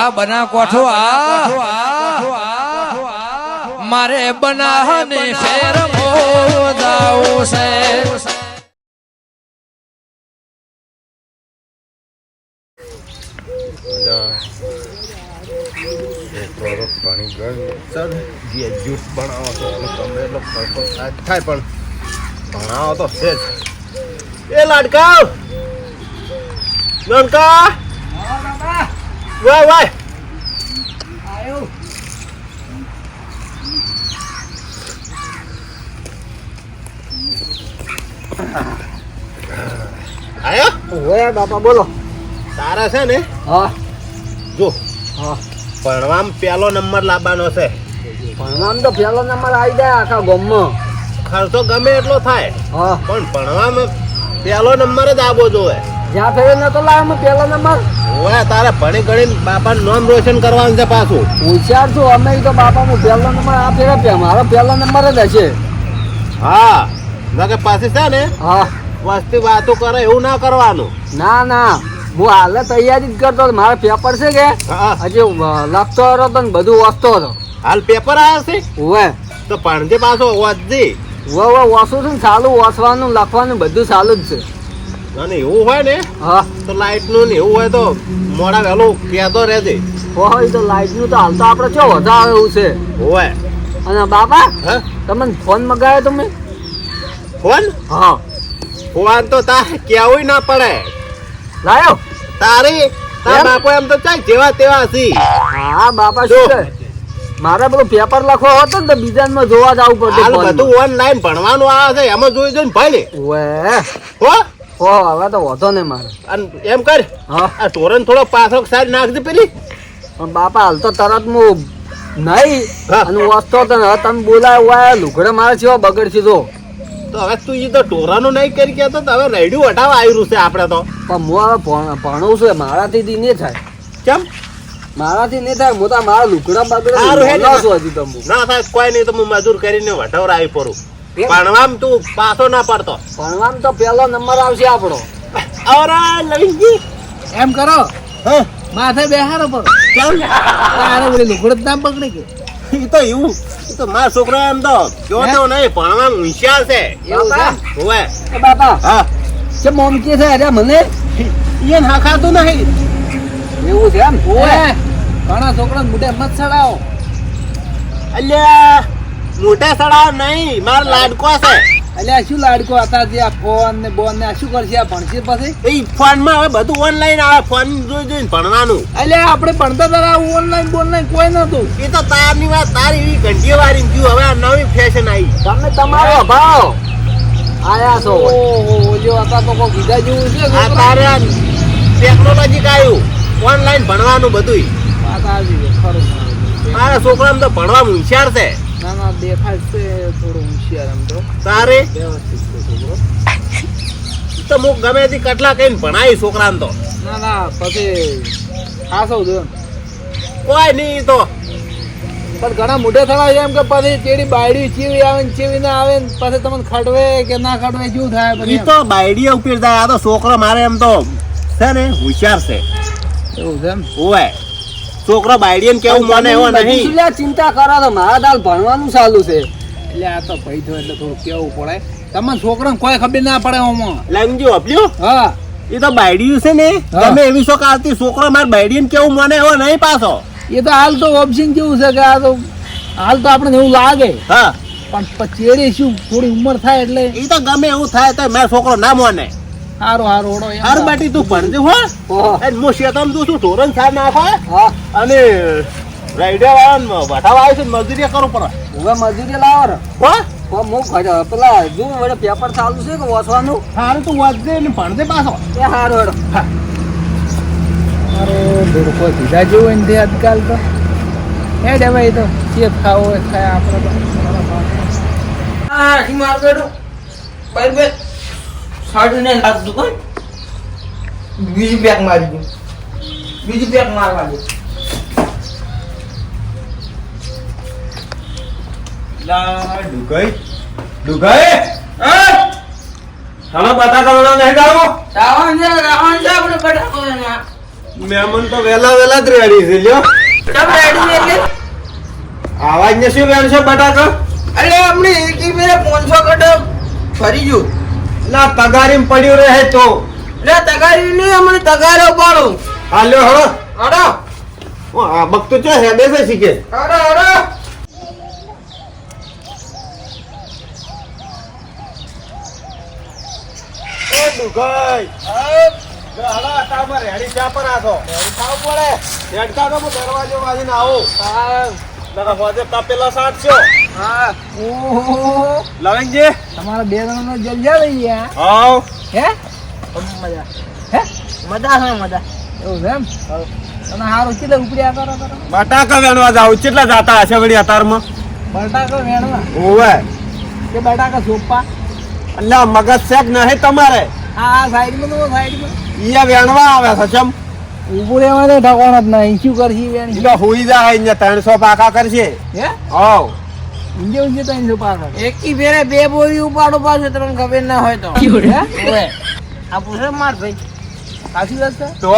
આ બના કોઠો આ. મારે બનાહને શેર મોદાવું છે. ગયો તો એટલો થાય પણ ભણાવો તો છે જ. એ લાડકા! લડકા વાય વાય આયો ઓય બાપા બોલો તારા છે ને હા જો હા ભણવામાં પહેલો નંબર લાવવાનો છે ભણવામાં તો પહેલો નંબર આવી જાય આખા ગામમાં ખર્ચો ગમે એટલો થાય હા પણ ભણવામાં પહેલો નંબર જ આવવો જોઈએ જ્યાં ફેરે નતો લાવ્યો પહેલો નંબર ઓય તારે ભણી ગણીને બાપાનું નામ રોશન કરવાનું છે પાછું. હોશિયાર છું અમે તો બાપા હું પહેલો નંબર આ ફેરે પે મારો પહેલો નંબર જ હશે. હા નકે પાછી છે ને હા. વસ્તી વાતો કરે એવું ના કરવાનું. ના ના હું હાલે તૈયારી જ કરતો મારે પેપર છે કે? હજી લખતો હતો તો બધું વાંચતો હતો. હાલ પેપર આવ્યા છે? ઓવે. તો ભણજે પાછો વાંચજી વો વો વાંચું છું ને ચાલુ વાંચવાનું લખવાનું બધું સારું જ છે. અને એવું હોય ને હા. તો લાઈટનું ને એવું હોય તો મોડા વહેલું કહેતો રહેજે. હોય તો લાઈટનું તો હાલ તો આપણે ચો વધારે એવું છે? હોય. અને બાપા હા? તમને ફોન મગાવ્યો તમે ફોન? હા. ફોન તો તારે કેવું ના પડે. લાયો. તારે તાર? બાપો એમ તો ચાલ જેવા તેવા સી હા બાપા શું છે? મારે પેલું પેપર લખો હતો ને તો બીજામાં જોવા જવું પડે. બધું ઓનલાઈન ભણવાનું આવે છે એમાં જોઈ જોઈને ભણે. ઓવે. હો? હો હવે તો વધો ને મારે. અને એમ કર હા. આ ટોરન થોડો પાછો સાઈડ નાખજે પેલી. પણ બાપા હાલ તો તરત હું નહીં. અને વસ્તો તો હવે તમે બોલાય લુગડે મારે છે બગડશે તો તો હવે તું એ તો ટોરાનું નહીં કરી કહેતો તો હવે રેડિયો હટાવા આવ્યું છે આપણે તો. પણ હું હવે ભણ- છું મારાથી નહીં થાય. કેમ? મારાથી નહીં થાય હું તો મારા લુગડા બગડે ના થાય કોઈ નહીં તો હું મજૂર કરીને વટાવરા આવી પડું. ભણવામાં તું પાછો ના પડતો. ભણવામ તો પહેલો નંબર આવશે આપણો. અરે લવિંગજી એમ કરો. હા? માથે બેહારો પર કેમ? તારે બોલી લુગડ નામ પકડી કે એ તો એવું ઈ તો મારા છોકરા એમ તો કયો તો નહીં ભણવામ હોશિયાર છે. એવું છે? હોવે. બાપા. હા. કે મોમ કે છે અરે મને ઈ હાખાતું નહીં. એવું છે એમ? હોવે. ઘણા છોકરા મોઢે મત ચડાવો. અલ્યા. મોટા સડા નહીં મારો લાડકો છે એટલે શું લાડકો હતા જે આ ફોન ને બોન ને આ શું કરશે? આ ભણશે પછી? એ ફોનમાં હવે બધું ઓનલાઈન આવે ફોન જોઈ જોઈને ભણવાનું. એટલે આપણે ભણતા હતા ઓનલાઈન બોનલાઈન કોઈ નતું એ તો તારની વાત તારી એવી ઘંટીઓ વાળી ગયું હવે આ નવી ફેશન આવી. તમે તમારો ભાવ. આયા છો. ઓહો જો હતા તો કોઈ બીજા જેવું છે આ તારે ટેકનોલોજી કાયું ઓનલાઈન ભણવાનું બધું વાત આવી ખરું. મારા છોકરા તો ભણવામાં હોશિયાર છે. ના ના દેખાય છે થોડું હોશિયાર એમ તો. તારે? વ્યવસ્થિત છે છોકરો તો હું ગમે તે કટલા કહીને ભણાય છોકરાને તો. ના ના પછી ખાસો જો કોઈ નહીં તો. પણ ઘણા મોઢે થવા એમ કે પછી ચેડી બાયડી ચેવી આવે ને ચેવી ના આવે ને પછી તમને ખડવે કે ના ખડવે જેવું થાય પછી તો બાયડીએ ઉપર થાય આ તો છોકરો મારે એમ તો છે ને હોશિયાર છે. એવું છે એમ? ઓય છોકરો બાયડીએ કેવું મને એવો નહીં. શું ચિંતા કરો તો મારા દાલ ભણવાનું ચાલુ છે. એટલે આ તો ભાઈ થયો એટલે થોડું કેવું પડે. તમને છોકરાને કોઈ ખબર ના પડે ઓમાં લાંગજો અપલ્યો હા. એ તો બાયડીયું છે ને. તમે એવી શોખ આવતી છોકરો માર બાયડીએ કેવું મને એવો નહીં પાછો. એ તો હાલ તો ઓપ્શન કેવું છે કે આ તો હાલ તો આપણે એવું લાગે. હા. પણ પછી એ શું થોડી ઉંમર થાય એટલે એ તો ગમે એવું થાય તો મારો છોકરો ના માને. હારો હારો બાટી તું ભણજે હો. અને હું શેતમ તું છું ધોરણ સાર નાખો અને રાઈડર વાળા આવે છે મજૂરી કરવું પડે. હવે મજૂરી લાવો ને હો? પણ હું પેલા જો વડે પેપર ચાલુ છે કે વાંચવાનું? સારું તું વાંચજે ને ભણજે પાછો. એ સારું હેડો. મારો થોડું કોઈ જેવું તે આજકાલ તો. હેડ હવે એ તો જે ખાવો ખાય આપણે હા બેઠો. બાર બે સાડું ને લાગ દુકાન. બીજી બેગ મારી દઉં બીજી બેગ મારવા દે. ડુગઈ ડુગઈ તમે બતા કરો નહીં ગાવો રાવણ છે રાવણ છે આપણે બેઠા મહેમાન તો વેલા વેલા જ રેડી છે લ્યો. ચમ રેડી એટલે આવાજ ને શું વેણ છે બટાકા અરે આપણે એક મેરે 500 કટ ફરી જો લા તગારીમ પડ્યું રહે તો? લે તગારી નહીં અમને તગારો પાડો. હાલ્યો હળો હળો ઓ, આ બક છે હેડે છે શીખે. હળો હળો એ હાલા. તામાં રેડી ચા પર આસો રેડી ખાવ પડે હેડતા તો હું દરવાજો વાજીને આવું. દાદા હોજે તપેલા સાટશો હા. ઓહો. લવિંગજી તમારા બે જણાનો જલજા લઈ ગયા. હે? મજા. હે? મજા હા મજા. એવું છે એમ? તમે હારું કેટલે ઉપડ્યા કરો કરો બટાકા વેણવા જાવ કેટલા જાતા હશે વળી અતારમાં? બટાકો વેણવા. ઓવે કે બટાકા સોપા અલ્લા મગજ શેક નહીં તમારે? હા હા સાઈડમાં તો સાઈડમાં. ઈયા વેણવા આવે છે ચમ. ઊભું રહેવાનું ઠકવાનું જ નહીં. શું કરશી વેણી એટલે હુઈ જાય અહીંયા ત્રણસો પાકા કરશે. હે? હાવ ઊંજે ઊંજે તો અહીં પાછળ એકી ફેરે બે બોરી ઉપાડો પાછો તમને ખબર ના હોય તો. આ પૂછે માર ભાઈ. સાચી વાત છે? તો?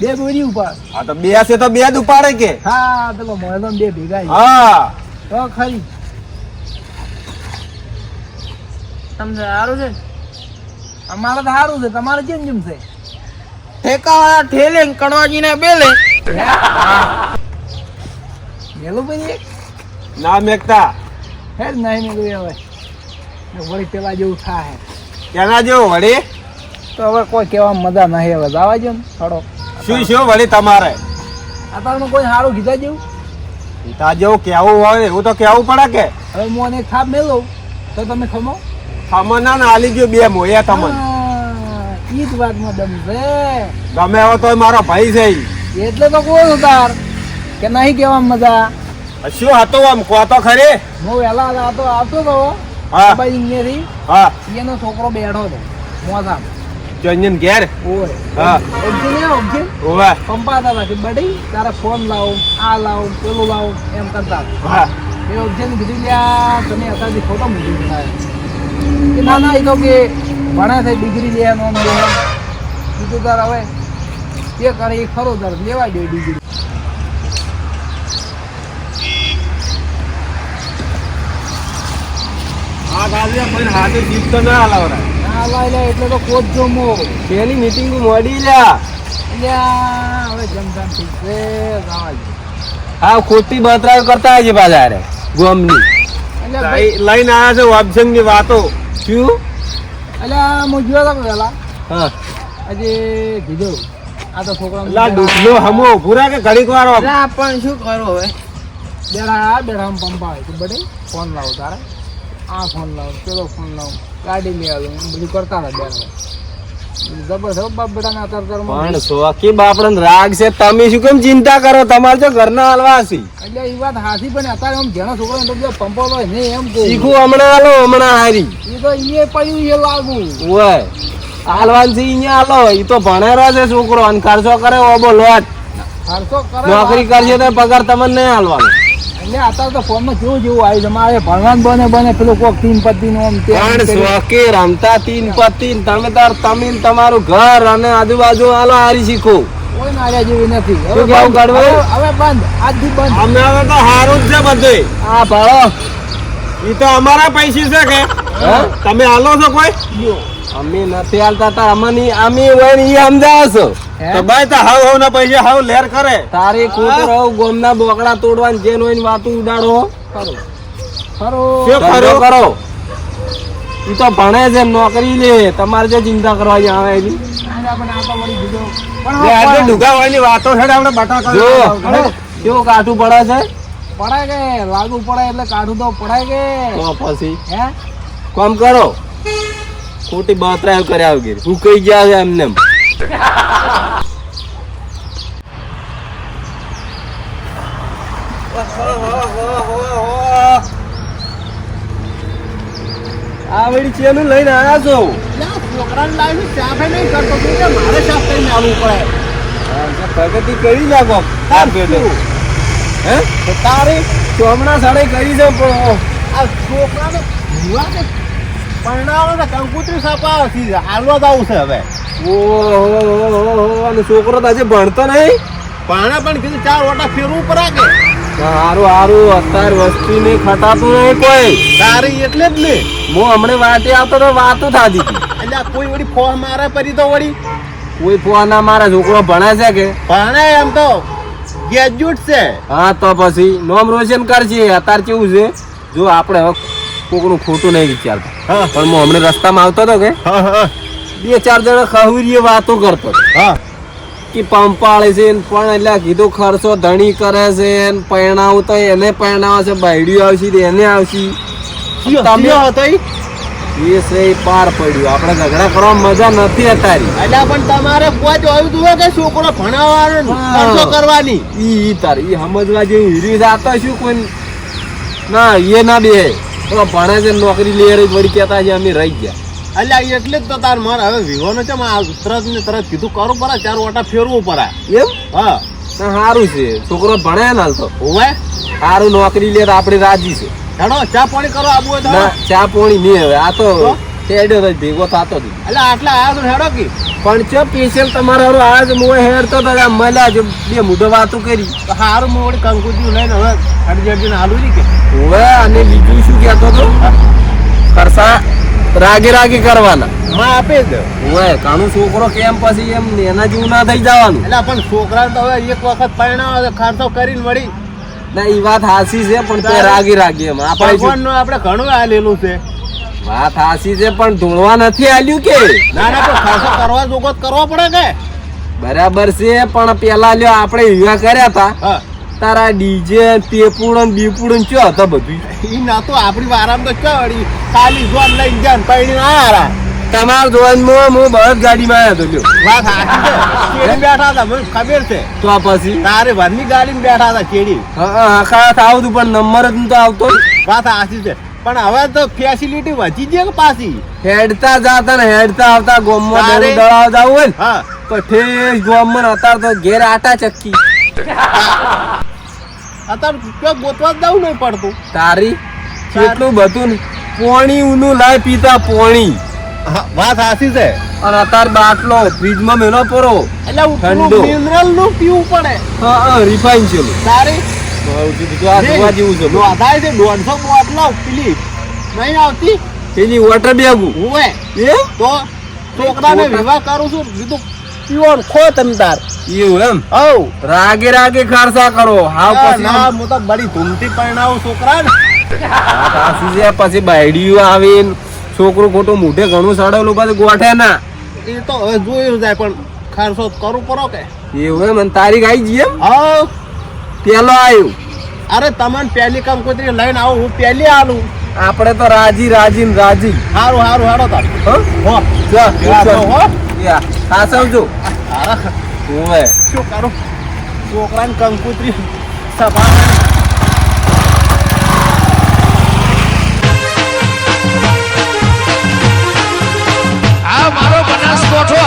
બે બોરી ઉપર આ તો બે છે તો બે જ ઉપાડે કે? હા પેલો મોહલો બે ભેગા હા. તો ખરી તમને સારું છે? અમારે તો સારું છે. તમારે કેમ જેમ છે? ઠેકાવાળા ઠેલે ને બેલે. મેલું ભાઈ એક? ના મેકતા હે નહીં મેલું હવે વળી પેલા જેવું થાય. કેના જેવો વળી? તો હવે કોઈ કેવા મજા નહીં હવે જવા જો ને થોડો શું શું વળી તમારે? અત્યારમાં કોઈ સારું કીધા જેવું? તા જેવું કેવું હોય એવું તો કેવું પડે કે. હવે હું અને ખાપ મેલો તો તમે ખમો. ખમો ના ના આલી ગયો બે મોયા તમને. ઈ જ વાતમાં દમ છે. ગમે એવો તો મારો ભાઈ છે એટલે તો કોઈ ઉતાર કે નહીં કેવા મજા. શું હતો આમ? કહો તો ખરી. હું વેલા હતો આવતો તો હા. ભાઈ અહીંયાથી હા. એનો છોકરો બેઠો હતો મોસા ચંજન ઘેર? ઓય. હા. ઓબ્જે ને ઓબ્જે ઓવે. પંપાતા હતા કે બડી તારે ફોન લાવો આ લાવો પેલું લાવો એમ કરતા હા. એ ઓબ્જે ને કીધું લ્યા તમે અત્યારથી ફોટો મૂકી દીધા કે ના ના એ તો કે ભણે છે ડિગ્રી લે એનો લે. કીધું તાર હવે એ કરે એ ખરો તાર લેવા જોઈએ ડિગ્રી. ગાજે કોઈ હાથે જીત તો ના હલાવરા ના લાય લે એટલે તો કોચ જો મો પેલી મીટિંગ મોડી લ્યા. લ્યા હવે જમજામ ઠીક છે હા ખોટી બતરાવ કરતા હજી પાછા રે ગોમની. એટલે લઈને આવ્યા છે ઓબ્જેક્ટની વાતો. શું? એટલે હું જોયો તો પેલા. હા. આજે કીધું આ તો છોકરા લા ડૂબલો હમો ભૂરા કે ઘડીક વારો. પણ શું કરો હવે? બેડા બેડા પંપા હોય તો બડે ફોન લાવો તારે. આ ફોન લાવો પેલો ફોન લાવો ગાડી લઈ આવ્યો એમ બધું કરતા હતા ત્યારે જબરદસ્ત બાપ બેટાના અત્યારે પણ સોકી બાપડન રાગ છે તમે શું કેમ ચિંતા કરો? તમારે જો ઘરના હાલવા હસી એટલે એ વાત હાથી પણ અત્યારે આમ જેનો છોકરો એનો પંપો હોય ને એમ કહું. શીખું હમણાં હાલો હમણાં હારી. એ તો એ પડ્યું છે લાગુ. ઓય હાલવાન છે અહીંયા હાલો એ તો ભણેરો છે છોકરો અને ખર્ચો કરે ઓબો લોટ. ખર્ચો કરે નોકરી કરશે તો પગાર તમને નહીં હાલવાનો. એટલે અત્યારે તો ફોનમાં કેવું જેવું આવ્યું છે મારે બને બને પેલું કોક તીન પતિ નું પણ શોખે રમતા તીન પતીન તમે તાર તમે તમારું ઘર અને આજુબાજુ હાલો હારી શીખો. કોઈ નાર્યા જેવી નથી. હવે કેવું કાઢવું? હવે- હવે બંધ. આજથી બંધ. અમે હવે તો હારું જ છે બધે. હા ભાડો એ તો અમારા પૈસી છે કે? તમે હાલો છો કોઈ? અમે નથી હાલતા તાર અમને અમે હોય ને ઈ સમજાવો છો. હે? તો ભાઈ તો હાવ હાવ ના પૈસા હાવ લેર કરે. તારે ખોટું રહો ગોમના બોકડા તોડવાન જેન હોય ને વાતું ઉડાડો ખરું. ખરું. કરો. ઈ તો ભણે છે નોકરી લે. તમારે જે ચિંતા કરવાની આવે એની આપણે આ તો વળી દીધો. પણ ડુગાવાની વાતો છે આપણે બટાકા જો. કેવું કાઠું પડે છે? પડાય કે? લાગુ પડે એટલે કાઠું તો પડાય કે? તો પછી. હે? કામ કરો. ખોટી બાતરાયો કરે આવ ગીર શું કહી ગયા છે એમને આવડી ચેનું લઈને આવ્યા છો? છોકરાને લાવીને સાફે નહીં કરતો. તું કે મારે સાફ કરીને આવવું પડે? પ્રગતિ કરી નાખો. હે તો તારે ચોમણા સાડે કરી છે પણ આ છોકરાને પરણાવો ને કંકુતરી સાપા હાલવા જ આવું છે હવે. ઓહો અને છોકરો તો આજે ભણતો નહીં? પાણા પણ કીધું ચાર ઓટા ફેરવું કે હારું હારું અત્યારે વસ્તી ને ખટાતું નહીં કોઈ. સારી એટલે જ ને. હું હમણે વાટે આવતો તો વાતો થાતી એટલે કોઈ વળી ફોન મારે પરી તો વળી? કોઈ ફોન ના મારા છોકરો ભણે છે કે? ભણે એમ તો. ગ્રેજ્યુએટ છે. હા તો પછી નોમ રોશન કરશે અત્યારે કેવું છે? જો આપણે હવે કોકનું ખોટું નહીં વિચારતા. પણ હું હમણાં રસ્તામાં આવતો હતો કે બે ચાર જણા ખહુરીએ વાતો કરતો કે પંપાળે છે પણ એટલે કીધું ખર્ચો ધણી કરે છે પરણાવું તો એને પરણાવે છે બાયડીઓ આવશે એને આવશે. તમે- હતો એ શ્રેય પાર પડ્યું. આપણે ઝઘડા કરવા મજા નથી અત્યારે. એટલે પણ તમારે કોઈ આવ્યું તું કે છોકરો ભણાવવાનો ખર્ચો કરવાની. ઈ તારી તાર ઈ સમજવા જેવું હીરી જાતો શું કોઈ ના એ ના બે. પેલો ભણે છે નોકરી લઈ રહી વળી કહેતા છે અમે રહી ગયા. એટલે એટલે જ તો તાર મારે હવે વિવાનો છે આ તરત ને તરત કીધું કરવું પડે ચાર ઓટા ફેરવું પડે એમ? હા. સારું છે. છોકરો ભણે ને હાલ તો. હોવે? સારું નોકરી લે તો આપણે રાજી છે. ચા પાણી કરો આબુ હોય ચા પાણી નહીં હવે આ તો? હેડ્યો તો ભેગો થતો હતો એટલે આટલા આવ્યો તો હેડો કે. પણ ચો સ્પેશિયલ તમારો હારો આજ મોય હેડતો તો આ મળ્યા જો બે મુઢો વાતો કરી. તો હારું હું વળી કંકુજી લઈને હવે અડજી અડજીને હાલું નહીં કે. હવે અને બીજું શું કહેતો તો? ખર્ચા રાગે રાગે કરવાના. માં આપે જ. હવે કાણું છોકરો કેમ પછી એમ એના જેવું ના થઈ જવાનું? એટલે પણ છોકરાને તો હવે એક વખત પરણાવે ખાતો ખર્ચો કરીને વળી. ના એ વાત હાસી છે પણ તે રાગી રાગી એમ. આપણે આપણે ઘણું આલેલું છે. વાત હાસી છે પણ ધોળવા નથી આલ્યું કે? ના ના તો ખાસો કરવા જોગત તો કરવો પડે કે? બરાબર છે પણ પેલા લ્યો આપણે વિવાહ કર્યા હતા. તારા ડીજે તેપુડન બીપુડન ચો હતા બધું ઈ ના તો આપણી વારામ તો ચો વળી ખાલી જોન લઈ જાય પૈણી ના આરા તમાર જોવામાં હું બસ ગાડીમાં આવ્યો હતો લ્યો. વાત સાચી છે. બેઠા હતા મને ખબર છે. તો આ પછી? તારે ગાડી ગાડીમાં બેઠા હતા કેડી હા હા ખાસ આવતું પણ નંબર જ નતો આવતો. વાત સાચી છે. પણ હવે તો ફેસિલિટી વધી છે કે પાછી? હેડતા જાતા ને હેડતા આવતા ગોમમાં તારે? દળાવ જાવ હોય હા. તો ઠેસ ગોમમાં અતાર તો ઘેર આટા ચક્કી. અતાર ક્યાંક ગોતવા જવું નહીં પડતું. તારી કેટલું બધું પોણી ઉનું લાય પીતા પોણી. વાત સાચી છે. અને અતાર બાટલો ફ્રીજમાં મેલો પરો. એટલે ઠંડો. મિનરલનું પીવું પડે. હા હા રિફાઈન છે. તારે જોવા જેવું છે બધું. છે દોઢસો બોટલો પેલી નહીં આવતી પેલી વોટર બેગું હુંએ એ? તો છોકરાને વિવાહ કરું છું. કીધું પીવો ને ખો તમ તાર. એવું એમ? હવ રાગે રાગે ખર્ચા કરો. હાવ પછી ના હું તો બડી ધૂમથી પરણાવું છોકરા ને છે, પછી બાયડીઓ આવીને. છોકરો ખોટું મોઢે ઘણું સડેલું પછી ગોઠે ના એ તો જોયું જાય પણ ખર્ચો તો કરવું પડો કે. એવું એમ? તારીખ આવી જઈએ હવ પેલો આવ્યું અરે તમને પહેલી કંકોત્રી લઈને આવું હું પહેલી આલું. આપણે તો રાજી રાજી ને રાજી. હારું હારું હાડો તાર. હો? હો. હો હારા ઓવે. શું કરું? છોકરાને કંકોત્રી સભા